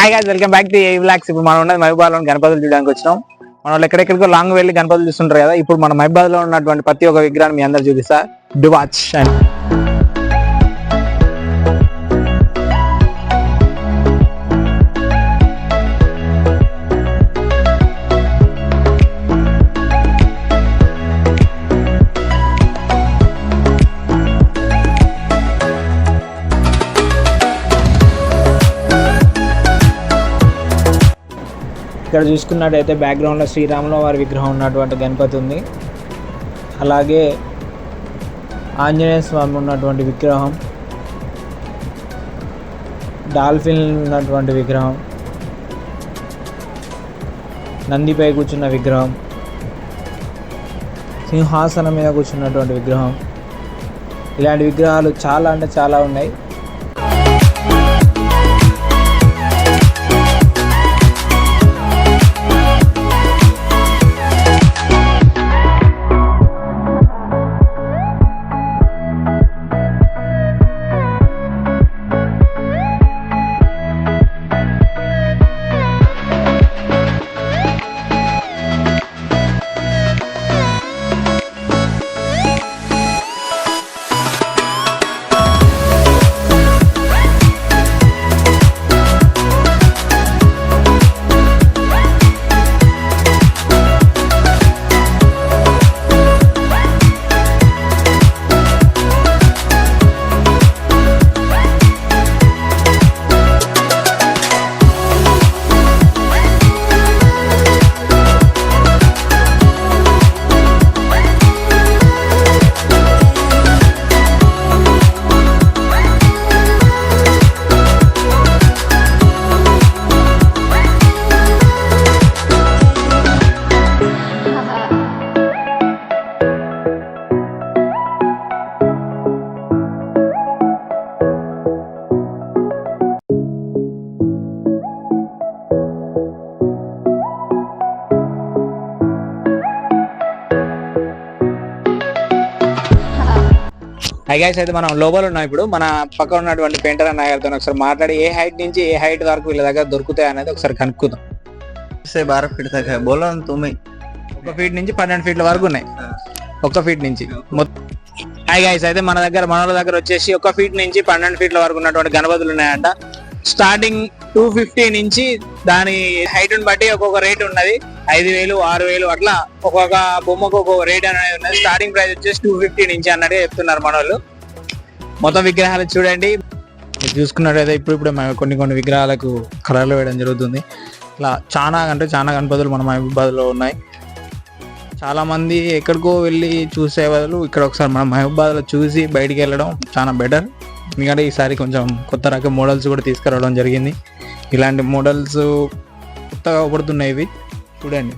Hi guys welcome back to A blocks ఇప్పుడు మనం ఉన్నది మహబూబాద్లో గణపతులు చూడడానికి వచ్చినాం. మన వాళ్ళు ఎక్కడెక్కడికో లాంగ్ వెళ్ళి గణపతులు చూస్తుంటారు కదా. ఇప్పుడు మన మహబూబాద్లో ఉన్నటువంటి ప్రతి ఒక్క విగ్రహాన్ని మీ అందరు చూపిస్తా. డు వాచ్ అండ్ ఇక్కడ చూసుకున్నట్టయితే బ్యాక్గ్రౌండ్లో శ్రీరాముల వారి విగ్రహం ఉన్నటువంటి గణపతి ఉంది. అలాగే ఆంజనేయ స్వామి ఉన్నటువంటి విగ్రహం. డాల్ఫిన్ ఉన్నటువంటి విగ్రహం. నందిపై కూర్చున్న విగ్రహం. సింహాసనం మీద కూర్చున్నటువంటి విగ్రహం. ఇలాంటి విగ్రహాలు చాలా అంటే చాలా ఉన్నాయి. హై గైస్ అయితే మనం లోపల ఉన్నాం ఇప్పుడు మన పక్కన ఉన్నటువంటి పెయింటర్ అన్న గారితో ఒకసారి మాట్లాడి ఏ హైట్ నుంచి ఏ హైట్ వరకు వీళ్ళ దగ్గర దొరుకుతాయి అనేది ఒకసారి కనుక్కుందాం से बारह फीट तक है बोलो ना तुम्हें ఒక ఫీట్ నుంచి పన్నెండు ఫీట్ల వరకు ఉన్నాయి ఒక ఫీట్ నుంచి మొత్తం హాయ్ గైస్ అయితే మన దగ్గర మన వాళ్ళ దగ్గర వచ్చేసి ఒక ఫీట్ నుంచి పన్నెండు ఫీట్ల వరకు ఉన్నటువంటి గణపతులు ఉన్నాయంట స్టార్టింగ్ టూ ఫిఫ్టీ నుంచి దాని హైట్ బట్టి ఒక్కొక్క రేట్ ఉన్నది ఐదు వేలు ఆరు వేలు అట్లా ఒక్కొక్క బొమ్మకు ఒక్కొక్క రేట్ అనేది ఉన్నది. స్టార్టింగ్ ప్రైస్ వచ్చేసి టూ ఫిఫ్టీ నుంచి అన్నట్టుగా చెప్తున్నారు మన వాళ్ళు మొత్తం విగ్రహాలు చూడండి. చూసుకున్నట్టయితే ఇప్పుడు ఇప్పుడు కొన్ని కొన్ని విగ్రహాలకు కలర్లు వేయడం జరుగుతుంది. ఇట్లా చాలా అంటే చాలా గణపతులు మన మహబూబాద్లో ఉన్నాయి. చాలామంది ఎక్కడికో వెళ్ళి చూసే బదులు ఇక్కడ ఒకసారి మనం మహబూబాద్లో చూసి బయటికి వెళ్ళడం చాలా బెటర్ ఎందుకంటే ఈసారి కొంచెం కొత్త రకం మోడల్స్ కూడా తీసుకురావడం జరిగింది. ఇలాంటి మోడల్స్ కొత్తగా పడుతున్నాయి ఇవి. చూడండి.